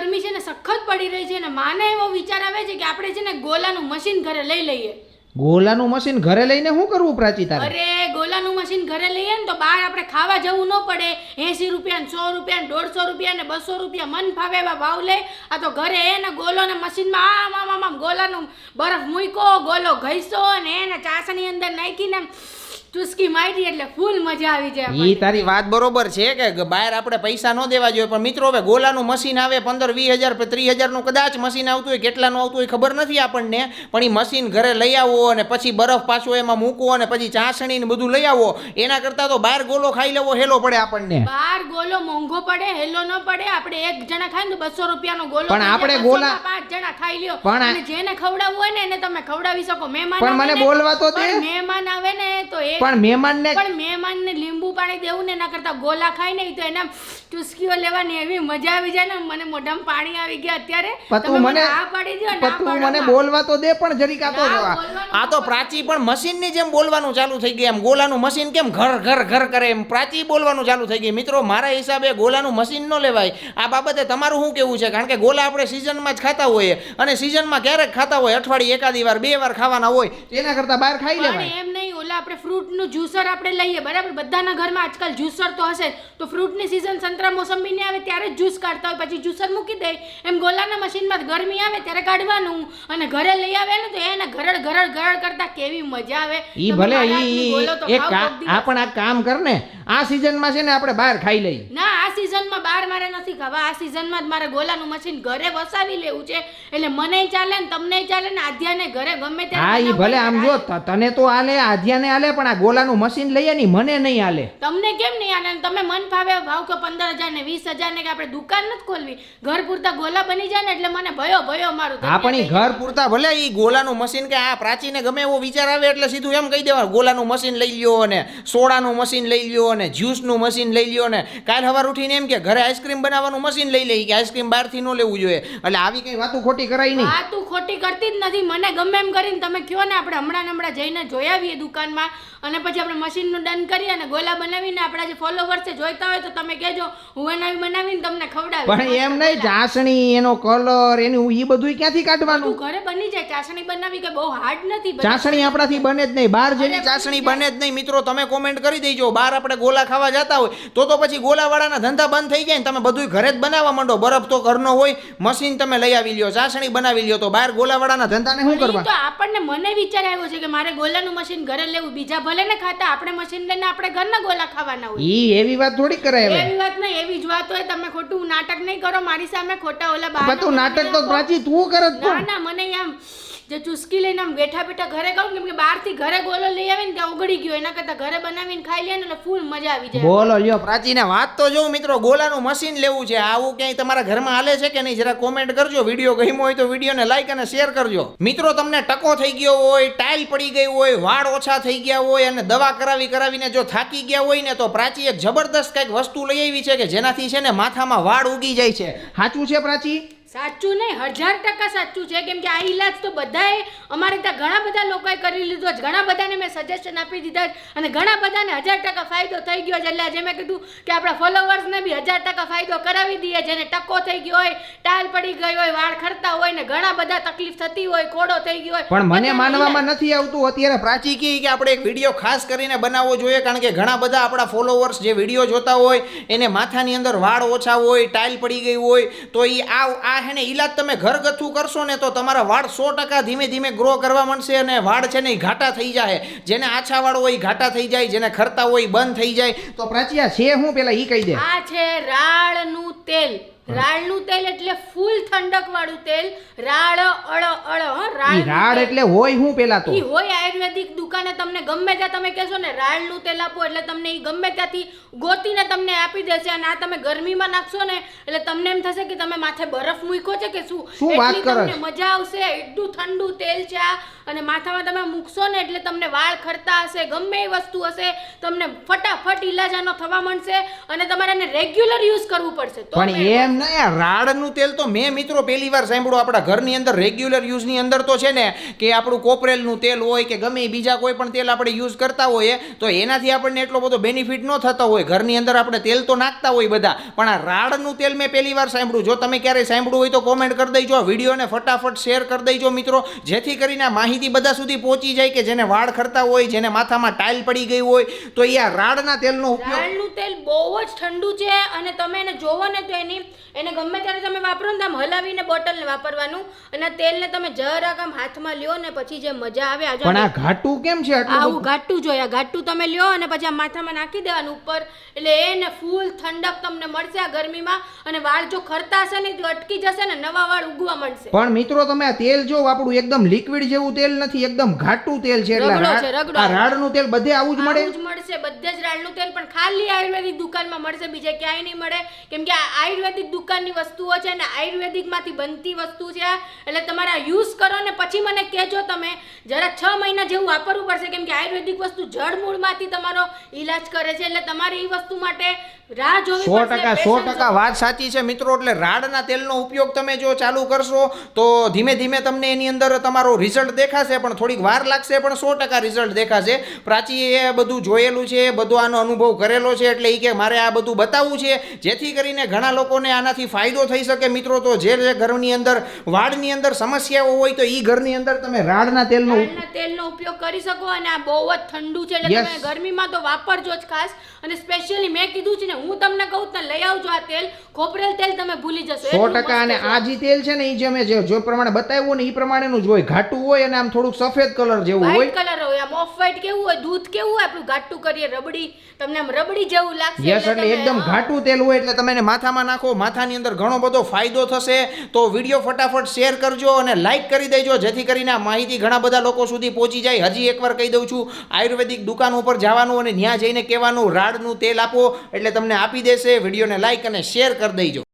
ગરમી છે ને સખત પડી રહી છે ને માને એવો વિચાર આવે છે કે આપણે છે ને ગોલાનું મશીન ઘરે લઈ લઈએ. ગોલાનું મશીન ઘરે લઈને શું કરવું પ્રાચી તારે? અરે ગોલાનું મશીન ઘરે લઈએ ને તો બહાર આપણે ખાવા જવું ન પડે. એસી રૂપિયા સો રૂપિયા દોઢસો રૂપિયા ને બસો રૂપિયા મન ફાવે એવા ભાવ લે. આ તો ઘરે એને ગોલો ને મશીનમાં આમ આમ આમ ગોલાનું બરફ મૂક્યો ગોલો ઘઈસો ને એને ચાસણી અંદર નાખીને ચુસ્કી મારી એટલે ફૂલ મજા આવી જાય ઈ તારી વાત બરોબર છે કે બહાર આપણે પૈસા ન દેવા જોઈએ પણ મિત્રો હવે ગોલાનું મશીન આવે પંદર વીસ હજાર ત્રીસ હજારનું કદાચ મશીન આવતું હોય કેટલાનું આવતું હોય ખબર નથી આપણને પણ એ મશીન ઘરે લઈ આવો અને પછી બરફ પાછો એમાં મૂકવો અને પછી ચાસણી ને બધું લઈ આવો. એના કરતાં તો બહાર ગોલો ખાઈ લેવો હેલો પડે આપણને. બાર ગોલો મોંઘો પડે હેલો ન પડે આપણે એક જણા ખાય ને બસો રૂપિયાનો ગોલો પણ આપણે ગોલા- પાંચ જણા ખાઈ લ્યો. પણ જેને ખવડાવવું હોય ને એને તમે ખવડાવી શકો. મહેમાન પણ મને બોલવા તો દે. મહેમાન આવે ને તો એક પણ મહેમાનને પણ મહેમાનને લીંબુ પાણી દેવું ને એના કરતા ગોલા ખાઈ ને તો એના ચુસ્કીઓ લેવાની એવી મજા આવી જાય ને મને મોઢામાં પાણી આવી ગયા અત્યારે. તું તમે મને આ પાડી દો ને તું મને બોલવા તો દે પણ જરીક આ તો આ- તો પ્રાચી પણ મશીનની જેમ બોલવાનું ચાલુ થઈ ગયું એમ ગોલાનું મશીન કેમ ઘર ઘર ઘર કરે? એમ પ્રાચી બોલવાનું ચાલુ થઈ ગયું મિત્રો મારા હિસાબે ગોલાનું મશીન ન લેવાય. આ બાબતે તમારું શું કેવું છે? કારણ કે ગોલા આપણે સિઝનમાં જ ખાતા હોઈએ. અને સિઝનમાં ક્યારેક ખાતા હોય? અઠવાડિયે એકાદી વાર બે વાર ખાવાના હોય. એના કરતાં બહાર ખાઈ લેવાય. એમ નહીં આપણે ફ્રૂટનું જ્યુસર આપણે લઈએ બરાબર? બધાના ઘરમાં આજકાલ જ્યુસર તો હશે તો ફ્રૂટની સિઝન સંતરા મોસંબીની આવે ત્યારે જ જ્યુસ કાઢતા હોય. પછી જ્યુસર મૂકી દે એમ ગોલાના મશીનમાં ગરમી આવે ત્યારે કાઢવાનું. અને ઘરે લઈ આવે ને તો એને ઘરડ ઘરડ ઘરડ કરતા કેવી મજા આવે. ઈ ભલે ઈ એક. આ પણ આ કામ કર ને આ સિઝનમાં છે ને આપણે બહાર ખાઈ લઈએ. ના આ સિઝનમાં બહાર મારે નથી ખાવા. આ સિઝનમાં જ મારે ગોલાનું મશીન ઘરે વસાવી લેવું છે. એટલે મને ચાલે ને તમને ચાલે ને આધ્યાને ઘરે ગમે હા ઈ ભલે આમ જો તને તો આલે આધ્યાને આલે પણ આ ગોલાનું મશીન લઈએ ની મને નહીં આલે. તમને કેમ નહીં આલે? તમે મન ફાવે ભાવ કે પંદર હજાર ને વીસ હજાર ને કે આપણે દુકાન નથી ખોલવી. ઘર પૂરતા ગોલા બની જાય ને એટલે મને ભયો ભયો મારું હા પણ ઈ ઘર પૂરતા ભલે ઈ ગોલાનું મશીન કે આ પ્રાચીને ગમે એવો વિચાર આવે એટલે સીધું એમ કહી દેવા ગોલાનું મશીન લઈ લ્યો અને સોડાનું મશીન લઈ લ્યો અને જ્યુસનું મશીન લઈ લ્યો ને. કાલ સવાર ઉઠીને એમ કે ઘરે આઈસ્ક્રીમ બનાવવાનું મશીન લઈ લઈ કે આઈસ્ક્રીમ બહારથી ન લેવું જોઈએ. એટલે આવી કઈ વાતું ખોટી કરાય નહીં. હા ખોટી કરતી જ નથી. મને ગમે એમ કરીને તમે કયો ને આપણે હમણાં ને હમણાં જઈને જોઈ આવીએ દુકાનમાં. અને પછી આપણે મશીનનું ડન કરીએ અને ગોલા બનાવીને આપણા જે ફોલોવર્સ છે જોઈતા હોય તો તમે કહેજો હું એના બનાવીને તમને ખવડાવ પણ એમ નહીં ચાસણી એનો કલર એનું ઈ બધું ક્યાંથી કાઢવાનું? ઘરે બની જાય. ચાસણી બનાવી કે બહુ હાર્ડ નથી ચાસણી આપણાથી બને જ નહીં. બહાર જઈને ચાસણી બને જ નહીં. મિત્રો તમે કોમેન્ટ કરી દેજો. બહાર આપણે ગોલા ખાવા જતા હોય તો તો પછી ગોલાવાળાના ધંધા બંધ થઈ જાય ને તમે બધું ઘરે જ બનાવવા માંડો. બરફ તો ઘરનો હોય મશીન તમે લઈ આવી લ્યો ચાસણી બનાવી લ્યો તો બહાર ગોલાવાળાના ધંધાને શું કરવા તો આપણને મને વિચાર આવ્યો છે કે મારે ગોલાનું મશીન ઘરે લેવું. બીજા ભલે ને ખાતા આપણે મશીન લઈને આપણે ઘરના ગોલા ખાવાના હોય. ઈ એવી વાત થોડી કરાય હવે. એવી વાત નહીં એવી જ વાત હોય તમે ખોટું નાટક નહીં કરો મારી સામે ખોટા ઓલા બહાર બધું નાટક તો પ્રાચી તું કરે ના ના મને આમ જે ચુસ્કી લઈને આમ બેઠા બેઠા ઘરે કેમ કે બહારથી ઘરે ગોલો લઈ આવીને ત્યાં ઉગડી ગયો, એના કરતા ઘરે બનાવીને ખાઈ લે ને એટલે ફૂલ મજા આવી જાય. બોલો, લ્યો, પ્રાચીને વાત તો જો મિત્રો, ગોલાનું મશીન લેવું છે. આવું ક્યાંય તમારા ઘરમાં હાલે છે કે નહીં? જરા કોમેન્ટ કરજો વીડિયો ગમ્યો હોય તો વિડીયોને લાઈક અને શેર કરજો. મિત્રો, તમને ટકો થઈ ગયો હોય ટાઇલ પડી ગઈ હોય, વાળ ઓછા થઈ ગયા હોય અને દવા કરાવી કરાવીને જો થાકી ગયા હોય ને તો પ્રાચી એક જબરદસ્ત કંઈક વસ્તુ લઈ આવી છે કે જેનાથી છે ને માથામાં વાળ ઉગી જાય છે. સાચું છે પ્રાચી? સાચું નહીં હજાર ટકા સાચું છે. કેમ કે આ ઈલાજ તો બધાએ અમારે ત્યાં ઘણા બધા લોકોએ કરી લીધો છે. ઘણા બધાને મેં સજેશન આપી દીધા અને ઘણા બધાને હજાર ટકા ફાયદો થઈ ગયો છે. એટલે આજે મેં કીધું કે આપણા ફોલોવર્સને બી હજાર ટકા ફાયદો કરાવી દઈએ. જેને ટકો થઈ ગયો હોય ટાલ પડી ગઈ હોય વાળ ખરતા હોય ને ઘણા બધા તકલીફ થતી હોય કોડો થઈ ગયો હોય. પણ મને માનવામાં નથી આવતું. અત્યારે પ્રાચી કે આપણે એક વીડિયો ખાસ કરીને બનાવવો જોઈએ કારણ કે ઘણા બધા આપણા ફોલોવર્સ જે વીડિયો જોતા હોય એને માથાની અંદર વાળ ઓછા હોય ટાઇલ પડી ગઈ હોય તો એ આ આ હે ને ઈલાજ તમે ઘરગથ્થું કરશો ને તો તમારા વાળ સો ટકા ધીમે ધીમે ગ્રો કરવા માંડશે અને વાળ છે ને એ ઘાટા થઈ જાય જેને આછા વાળો હોય ઘાટા થઈ જાય, જેને ખરતા હોય બંધ થઈ જાય. તો પ્રાચીયા, છે હું પેલા ઈ કહી દે. આ છે રાળનું તેલ. રાળનું તેલ એટલે ફૂલ ઠંડક વાળું તેલ. રાળ અળ અળ રાળ તેલ. એટલે હોય હું પેલા તો? હોય આયુર્વેદિક દુકાને તમને ગમે ત્યાં તમે કહેશો ને રાળનું તેલ આપો એટલે તમને એ ગમે ત્યાંથી ગોતીને તમને આપી દેશે અને આ તમે ગરમીમાં નાખશો ને એટલે તમને એમ થશે કે તમે માથે બરફ મૂક્યો છે કે શું? શું વાત કરો તમને મજા આવશે. એટલું ઠંડુ તેલ છે આ. અને માથામાં તમે મૂકશો ને એટલે તમને વાળ ખરતા હશે ગમે એ વસ્તુ હશે તમને ફટાફટ ઇલાજાનો થવા મળશે અને તમારે એને રેગ્યુલર યુઝ કરવું પડશે. પણ એમ નહીં રાડનું તેલ તો મેં મિત્રો પહેલી વાર સાંભળ્યું. આપણા ઘરની અંદર રેગ્યુલર યુઝની અંદર તો છે ને કે આપણું કોપરેલનું તેલ હોય કે ગમે બીજા કોઈ પણ તેલ આપણે યુઝ કરતા હોઈએ તો એનાથી આપણને એટલો બધો બેનિફિટ ન થતો હોય. ઘરની અંદર આપણે તેલ તો નાખતા હોય બધા. પણ આ રાડનું તેલ મેં પહેલી વાર સાંભળ્યું. જો તમે ક્યારેય સાંભળ્યું હોય તો કોમેન્ટ કરી દેજો. વિડીયોને ફટાફટ શેર કરી દેજો મિત્રો. જેથી કરીને આ માહિતી બધા સુધી પહોંચી જાય કે જેને વાળ ખરતા હોય જેને માથામાં ટાઇલ પડી ગઈ હોય તો એ આ રાડના તેલનો ઉપયોગ રાડનું તેલ બહુ જ ઠંડુ છે અને તમે એને જોવો ને તો એની એને ગમે ત્યારે તમે વાપરો ને આમ હલાવીને બોટલને વાપરવાનું અને આ તેલને તમે જરાક આમ હાથમાં લ્યો ને પછી જે મજા આવે આજે પણ આ ઘાટું કેમ છે આટલું આવું ઘાટું જોઈએ આ ઘાટું તમે લ્યો અને પછી આ માથામાં નાખી દેવાનું ઉપર. એટલે એને ફૂલ ઠંડક તમને મળશે આ ગરમીમાં અને વાળ જો ખરતા હશે ને તો અટકી જશે ને નવા વાળ ઉગવા મળશે પણ મિત્રો તમે આ તેલ જો આપણું એકદમ લિક્વિડ જેવું તેલ નથી એકદમ ઘાટું તેલ છે એટલે રગડો રાડ- રગડો. આ રાડનું તેલ બધે આવું જ મળે? આવું જ મળશે બધે જ રાળનું તેલ પણ ખાલી આયુર્વેદિક દુકાનમાં મળશે બીજે ક્યાંય નહીં મળે. કેમ કે આ આયુર્વેદિક દુકાનની વસ્તુઓ છે ને આયુર્વેદિકમાંથી બનતી વસ્તુ છે એટલે તમારે યુઝ કરો ને પછી મને કહેજો તમે. જરા છ મહિના જેવું વાપરવું પડશે કેમ કે આયુર્વેદિક વસ્તુ જળમૂળમાંથી તમારો ઈલાજ કરે છે એટલે તમારે એ વસ્તુ માટે સો ટકા સો ટકા વાત સાચી છે મિત્રો એટલે રાડના તેલનો ઉપયોગ તમે જો ચાલુ કરશો તો ધીમે ધીમે તમને એની અંદર તમારો રિઝલ્ટ દેખાશે પણ થોડીક વાર લાગશે પણ સો ટકા રિઝલ્ટ દેખાશે. પ્રાચીએ એ બધું જોયેલું છે બધું આનો અનુભવ કરેલો છે એટલે એ કે મારે આ બધું બતાવવું છે જેથી કરીને ઘણા લોકોને આનાથી ફાયદો થઈ શકે. મિત્રો તો જે જે ઘરની અંદર વાળની અંદર સમસ્યાઓ હોય તો એ ઘરની અંદર તમે રાડના તેલનો તેલનો ઉપયોગ કરી શકો અને આ બહુ જ ઠંડુ છે એટલે તમે ગરમીમાં તો વાપરજો જ ખાસ. અને સ્પેશિયલી મેં કીધું છે ને હું તમને કહું તો લઈ આવજો આ તેલ. ખોપરેલ તેલ તમે ભૂલી જશો. સો ટકા અને આ જે તેલ છે ને એ જે મેં જે જો પ્રમાણે બતાવ્યું ને એ પ્રમાણેનું જ હોય. ઘાટું હોય અને આમ થોડુંક સફેદ કલર જેવું હોય. કલર હોય. આમ ઓફ વ્હાઈટ કેવું હોય? દૂધ કેવું હોય? આપણું ઘાટું કરીએ રબડી. તમને આમ રબડી જેવું લાગશે યસ એટલે એકદમ ઘાટું તેલ હોય એટલે તમે એને માથામાં નાખો. માથાની અંદર ઘણો બધો ફાયદો થશે. તો વીડિયો ફટાફટ શેર કરજો અને લાઈક કરી દેજો. જેથી કરીને આ માહિતી ઘણા બધા લોકો સુધી પહોંચી જાય. હજી એકવાર કહી દઉં છું આયુર્વેદિક દુકાન ઉપર જવાનું અને ત્યાં જઈને કહેવાનું રાડનું તેલ આપો. એટલે તમને આપી દેશે. વિડીયોને લાઈક અને શેર કરી દેજો.